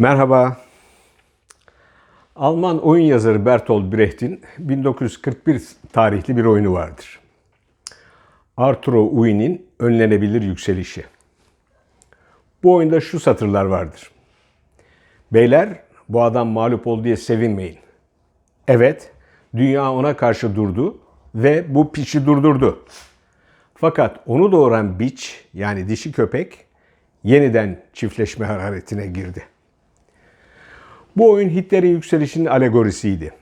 Merhaba. Alman oyun yazarı Bertolt Brecht'in 1941 tarihli bir oyunu vardır. Arturo Ui'nin önlenebilir yükselişi. Bu oyunda şu satırlar vardır. Beyler bu adam mağlup oldu diye sevinmeyin. Evet, dünya ona karşı durdu ve bu piçi durdurdu. Fakat onu doğuran biç yani dişi köpek yeniden çiftleşme hararetine girdi. Bu oyun Hitler'in yükselişinin alegorisiydi.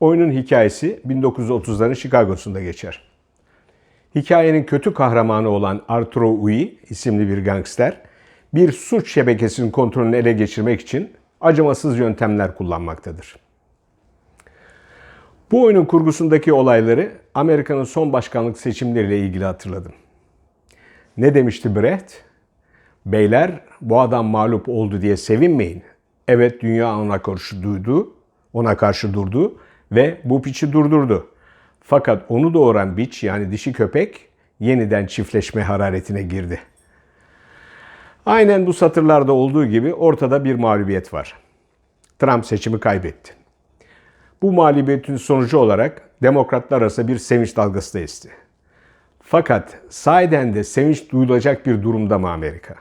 Oyunun hikayesi 1930'ların Chicago'sunda geçer. Hikayenin kötü kahramanı olan Arturo Ui isimli bir gangster, bir suç şebekesinin kontrolünü ele geçirmek için acımasız yöntemler kullanmaktadır. Bu oyunun kurgusundaki olayları Amerika'nın son başkanlık seçimleriyle ilgili hatırladım. Ne demişti Brecht? Beyler bu adam mağlup oldu diye sevinmeyin. Evet dünya ona karşı duydu, ona karşı durdu ve bu piçi durdurdu. Fakat onu doğuran biç yani dişi köpek yeniden çiftleşme hararetine girdi. Aynen bu satırlarda olduğu gibi ortada bir mağlubiyet var. Trump seçimi kaybetti. Bu mağlubiyetin sonucu olarak demokratlar arasında bir sevinç dalgası da esti. Fakat sahiden de sevinç duyulacak bir durumda mı Amerika?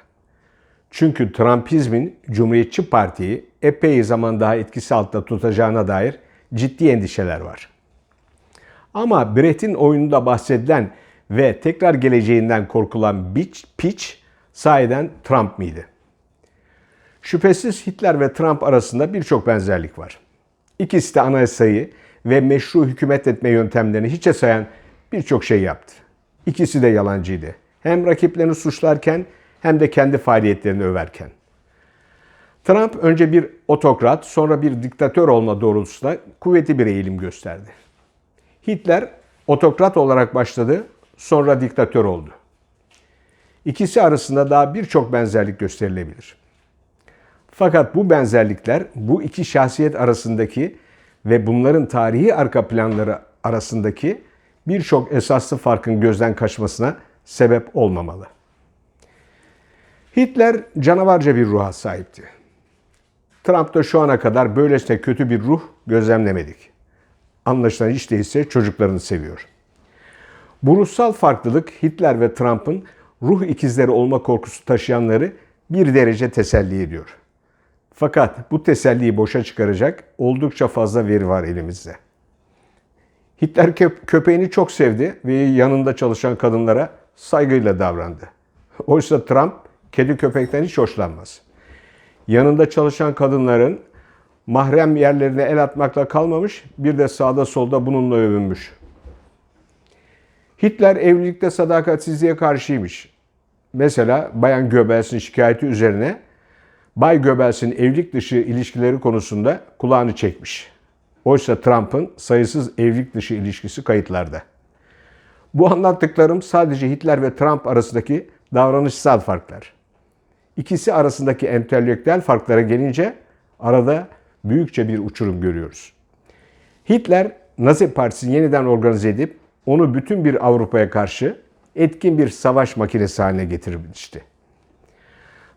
Çünkü Trumpizmin Cumhuriyetçi Parti'yi epey zaman daha etkisi altında tutacağına dair ciddi endişeler var. Ama Brecht'in oyununda bahsedilen ve tekrar geleceğinden korkulan Bitch, Pitch sahiden Trump mıydı? Şüphesiz Hitler ve Trump arasında birçok benzerlik var. İkisi de anayasayı ve meşru hükümet etme yöntemlerini hiçe sayan birçok şey yaptı. İkisi de yalancıydı. Hem rakiplerini suçlarken hem de kendi faaliyetlerini överken. Trump önce bir otokrat sonra bir diktatör olma doğrultusunda kuvvetli bir eğilim gösterdi. Hitler otokrat olarak başladı, sonra diktatör oldu. İkisi arasında daha birçok benzerlik gösterilebilir. Fakat bu benzerlikler bu iki şahsiyet arasındaki ve bunların tarihi arka planları arasındaki birçok esaslı farkın gözden kaçmasına sebep olmamalı. Hitler canavarca bir ruha sahipti. Trump'ta şu ana kadar böylesine kötü bir ruh gözlemlemedik. Anlaşılan hiç değilse çocuklarını seviyor. Bu ruhsal farklılık Hitler ve Trump'ın ruh ikizleri olma korkusu taşıyanları bir derece teselli ediyor. Fakat bu teselliyi boşa çıkaracak oldukça fazla veri var elimizde. Hitler köpeğini çok sevdi ve yanında çalışan kadınlara saygıyla davrandı. Oysa Trump kedi köpekten hiç hoşlanmaz. Yanında çalışan kadınların mahrem yerlerine el atmakla kalmamış, bir de sağda solda bununla övünmüş. Hitler evlilikte sadakatsizliğe karşıymış. Mesela Bayan Göbels'in şikayeti üzerine Bay Göbels'in evlilik dışı ilişkileri konusunda kulağını çekmiş. Oysa Trump'ın sayısız evlilik dışı ilişkisi kayıtlarda. Bu anlattıklarım sadece Hitler ve Trump arasındaki davranışsal farklar. İkisi arasındaki entelektüel farklara gelince arada büyükçe bir uçurum görüyoruz. Hitler Nazi Partisi'ni yeniden organize edip onu bütün bir Avrupa'ya karşı etkin bir savaş makinesi haline getirmişti.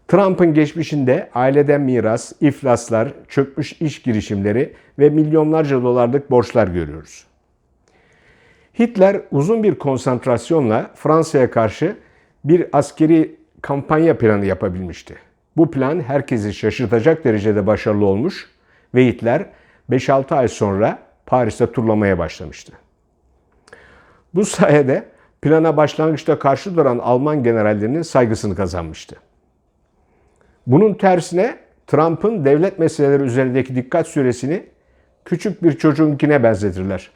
Trump'ın geçmişinde aileden miras, iflaslar, çökmüş iş girişimleri ve milyonlarca dolarlık borçlar görüyoruz. Hitler uzun bir konsantrasyonla Fransa'ya karşı bir askeri kampanya planı yapabilmişti. Bu plan herkesi şaşırtacak derecede başarılı olmuş ve Hitler 5-6 ay sonra Paris'te turlamaya başlamıştı. Bu sayede plana başlangıçta karşı duran Alman generallerinin saygısını kazanmıştı. Bunun tersine Trump'ın devlet meseleleri üzerindeki dikkat süresini küçük bir çocuğunkine benzetirler.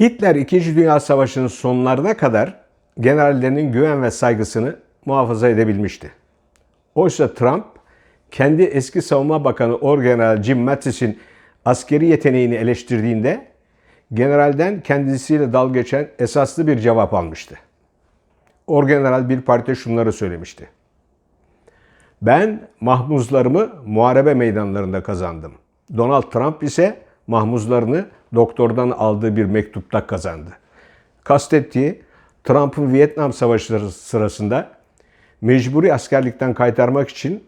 Hitler 2. Dünya Savaşı'nın sonlarına kadar generallerinin güven ve saygısını muhafaza edebilmişti. Oysa Trump kendi eski savunma bakanı Orgeneral Jim Mattis'in askeri yeteneğini eleştirdiğinde generalden kendisiyle dal geçen esaslı bir cevap almıştı. Orgeneral bir parti şunları söylemişti. Ben mahmuzlarımı muharebe meydanlarında kazandım. Donald Trump ise mahmuzlarını doktordan aldığı bir mektupta kazandı. Kastettiği Trump'ın Vietnam Savaşı sırasında mecburi askerlikten kaytarmak için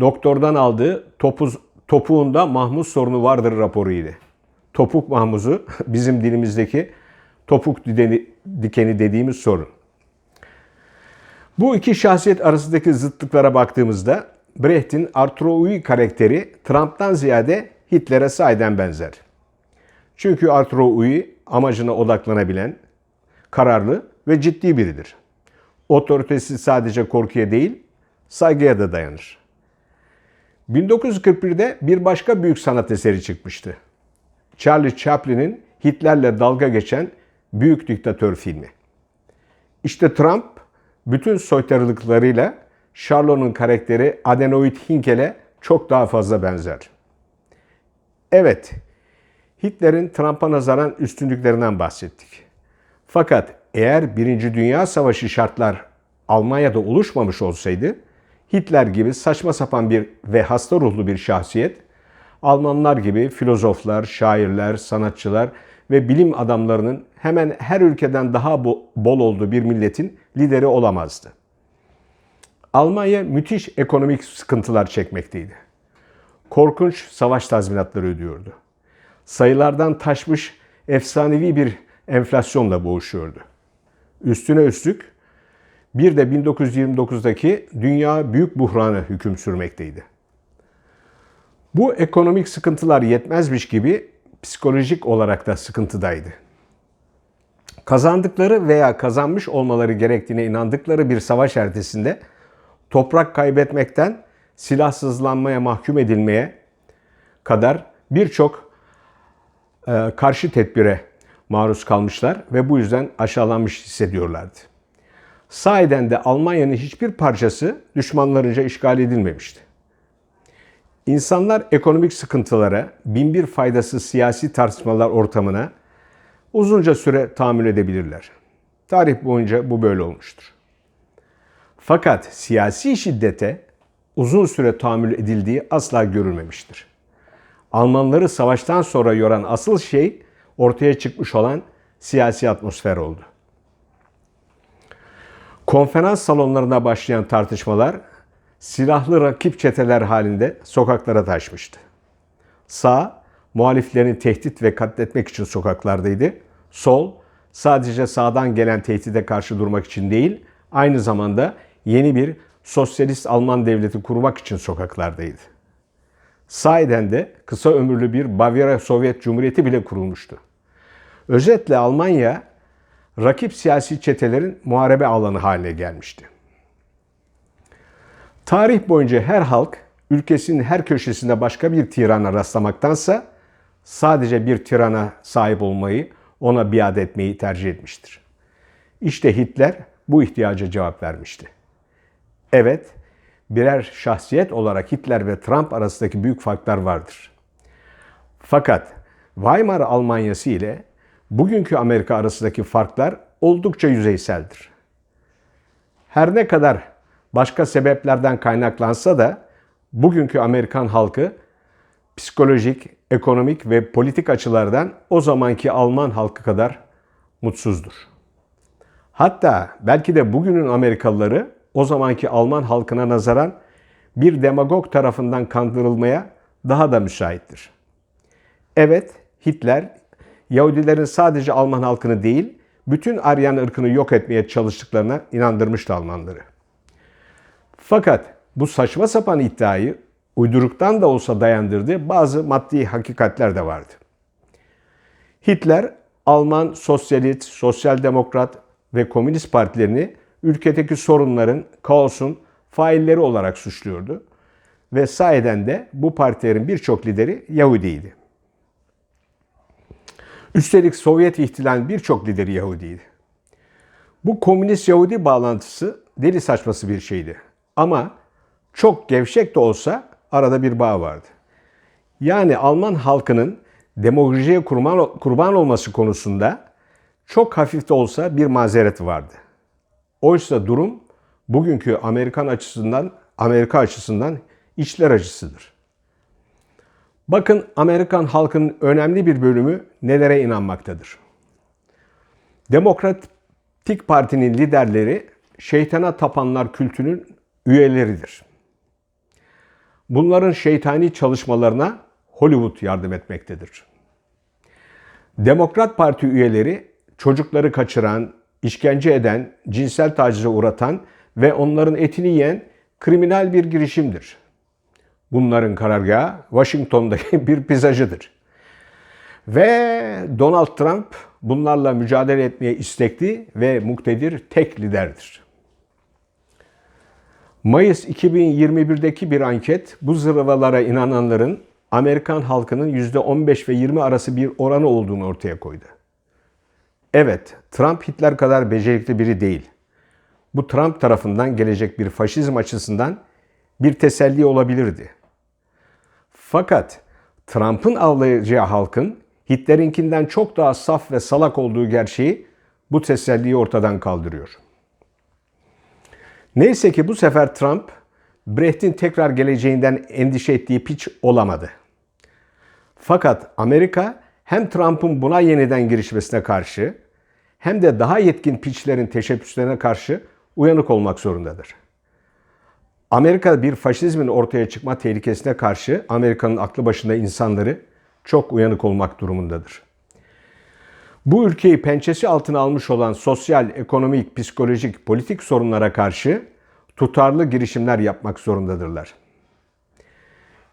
doktordan aldığı topuz, topuğunda mahmuz sorunu vardır raporuydu. Topuk mahmuzu bizim dilimizdeki topuk dideni, dikeni dediğimiz sorun. Bu iki şahsiyet arasındaki zıtlıklara baktığımızda Brecht'in Arturo Ui karakteri Trump'tan ziyade Hitler'e sahiden benzer. Çünkü Arturo Ui amacına odaklanabilen, kararlı ve ciddi biridir. Otoritesi sadece korkuya değil, saygıya da dayanır. 1941'de bir başka büyük sanat eseri çıkmıştı. Charlie Chaplin'in Hitler'le dalga geçen Büyük Diktatör filmi. İşte Trump bütün soytarılıklarıyla Charlot'un karakteri Adenoid Hinkel'e çok daha fazla benzer. Evet, Hitler'in Trump'a nazaran üstünlüklerinden bahsettik. Fakat eğer Birinci Dünya Savaşı şartlar Almanya'da oluşmamış olsaydı, Hitler gibi saçma sapan bir ve hasta ruhlu bir şahsiyet, Almanlar gibi filozoflar, şairler, sanatçılar ve bilim adamlarının hemen her ülkeden daha bol olduğu bir milletin lideri olamazdı. Almanya müthiş ekonomik sıkıntılar çekmekteydi. Korkunç savaş tazminatları ödüyordu. Sayılardan taşmış efsanevi bir enflasyonla boğuşuyordu. Üstüne üstlük bir de 1929'daki dünya büyük buhranı hüküm sürmekteydi. Bu ekonomik sıkıntılar yetmezmiş gibi psikolojik olarak da sıkıntıdaydı. Kazandıkları veya kazanmış olmaları gerektiğine inandıkları bir savaş ertesinde toprak kaybetmekten silahsızlanmaya mahkum edilmeye kadar birçok e, karşı tedbire maruz kalmışlar ve bu yüzden aşağılanmış hissediyorlardı. Sahiden de Almanya'nın hiçbir parçası düşmanlarınca işgal edilmemişti. İnsanlar ekonomik sıkıntılara, binbir faydasız siyasi tartışmalar ortamına uzunca süre tahammül edebilirler. Tarih boyunca bu böyle olmuştur. Fakat siyasi şiddete uzun süre tahammül edildiği asla görülmemiştir. Almanları savaştan sonra yoran asıl şey ortaya çıkmış olan siyasi atmosfer oldu. Konferans salonlarında başlayan tartışmalar silahlı rakip çeteler halinde sokaklara taşmıştı. Sağ, muhaliflerini tehdit ve katletmek için sokaklardaydı. Sol, sadece sağdan gelen tehdide karşı durmak için değil, aynı zamanda yeni bir sosyalist Alman devleti kurmak için sokaklardaydı. Sahiden de kısa ömürlü bir Bavyera Sovyet Cumhuriyeti bile kurulmuştu. Özetle Almanya, rakip siyasi çetelerin muharebe alanı haline gelmişti. Tarih boyunca her halk ülkesinin her köşesinde başka bir tirana rastlamaktansa sadece bir tirana sahip olmayı, ona biat etmeyi tercih etmiştir. İşte Hitler bu ihtiyaca cevap vermişti. Evet, birer şahsiyet olarak Hitler ve Trump arasındaki büyük farklar vardır. Fakat Weimar Almanyası ile bugünkü Amerika arasındaki farklar oldukça yüzeyseldir. Her ne kadar başka sebeplerden kaynaklansa da bugünkü Amerikan halkı psikolojik, ekonomik ve politik açılardan o zamanki Alman halkı kadar mutsuzdur. Hatta belki de bugünün Amerikalıları o zamanki Alman halkına nazaran bir demagog tarafından kandırılmaya daha da müsaittir. Evet, Hitler Yahudilerin sadece Alman halkını değil, bütün Aryan ırkını yok etmeye çalıştıklarına inandırmıştı Almanları. Fakat bu saçma sapan iddiayı uyduruktan da olsa dayandırdığı bazı maddi hakikatler de vardı. Hitler Alman sosyalist, sosyal demokrat ve komünist partilerini ülkedeki sorunların, kaosun failleri olarak suçluyordu. Ve sayeden de bu partilerin birçok lideri Yahudiydi. Üstelik Sovyet ihtilalinin birçok lideri Yahudiydi. Bu komünist Yahudi bağlantısı deli saçması bir şeydi. Ama çok gevşek de olsa arada bir bağ vardı. Yani Alman halkının demokrasiye kurban, kurban olması konusunda çok hafif de olsa bir mazeret vardı. Oysa durum bugünkü Amerikan açısından, Amerika açısından içler acısıdır. Bakın Amerikan halkının önemli bir bölümü nelere inanmaktadır. Demokratik Parti'nin liderleri şeytana tapanlar kültünün üyeleridir. Bunların şeytani çalışmalarına Hollywood yardım etmektedir. Demokrat Parti üyeleri çocukları kaçıran, işkence eden, cinsel tacize uğratan ve onların etini yiyen kriminal bir girişimdir. Bunların karargahı Washington'daki bir pizzacıdır. Ve Donald Trump bunlarla mücadele etmeye istekli ve muktedir tek liderdir. Mayıs 2021'deki bir anket bu zırvalara inananların Amerikan halkının %15 ve 20 arası bir oranı olduğunu ortaya koydu. Evet, Trump Hitler kadar becerikli biri değil. Bu Trump tarafından gelecek bir faşizm açısından bir teselli olabilirdi. Fakat Trump'ın avlayacağı halkın Hitler'inkinden çok daha saf ve salak olduğu gerçeği bu teselliyi ortadan kaldırıyor. Neyse ki bu sefer Trump, Brecht'in tekrar geleceğinden endişe ettiği piç olamadı. Fakat Amerika hem Trump'ın buna yeniden girişmesine karşı hem de daha yetkin piçlerin teşebbüslerine karşı uyanık olmak zorundadır. Amerika bir faşizmin ortaya çıkma tehlikesine karşı Amerika'nın aklı başında insanları çok uyanık olmak durumundadır. Bu ülkeyi pençesi altına almış olan sosyal, ekonomik, psikolojik, politik sorunlara karşı tutarlı girişimler yapmak zorundadırlar.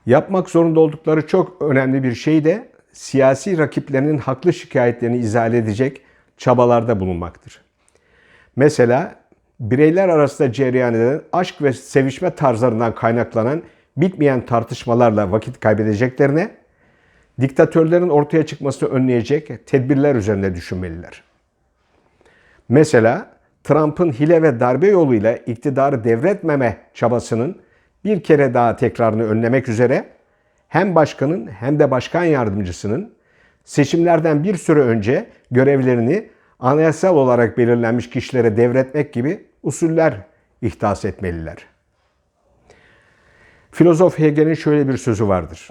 Yapmak zorunda oldukları çok önemli bir şey de siyasi rakiplerinin haklı şikayetlerini izah edecek çabalarda bulunmaktır. Mesela bireyler arasında cereyan eden aşk ve sevişme tarzlarından kaynaklanan bitmeyen tartışmalarla vakit kaybedeceklerine diktatörlerin ortaya çıkmasını önleyecek tedbirler üzerinde düşünmeliler. Mesela Trump'ın hile ve darbe yoluyla iktidarı devretmeme çabasının bir kere daha tekrarını önlemek üzere hem başkanın hem de başkan yardımcısının seçimlerden bir süre önce görevlerini anayasal olarak belirlenmiş kişilere devretmek gibi usuller ihdas etmeliler. Filozof Hegel'in şöyle bir sözü vardır.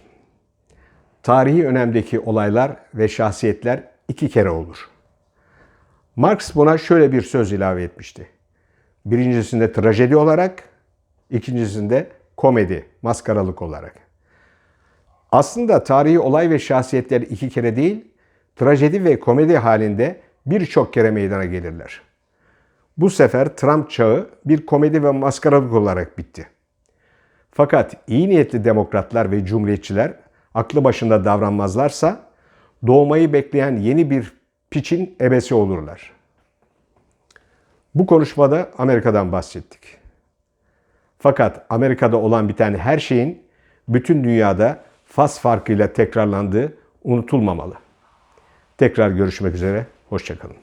Tarihi önemdeki olaylar ve şahsiyetler iki kere olur. Marx buna şöyle bir söz ilave etmişti. Birincisinde trajedi olarak, ikincisinde komedi, maskaralık olarak. Aslında tarihi olay ve şahsiyetler iki kere değil, trajedi ve komedi halinde birçok kere meydana gelirler. Bu sefer Trump çağı bir komedi ve maskaralık olarak bitti. Fakat iyi niyetli demokratlar ve cumhuriyetçiler aklı başında davranmazlarsa doğmayı bekleyen yeni bir piçin ebesi olurlar. Bu konuşmada Amerika'dan bahsettik. Fakat Amerika'da olan biten her şeyin bütün dünyada faz farkıyla tekrarlandığı unutulmamalı. Tekrar görüşmek üzere, hoşçakalın.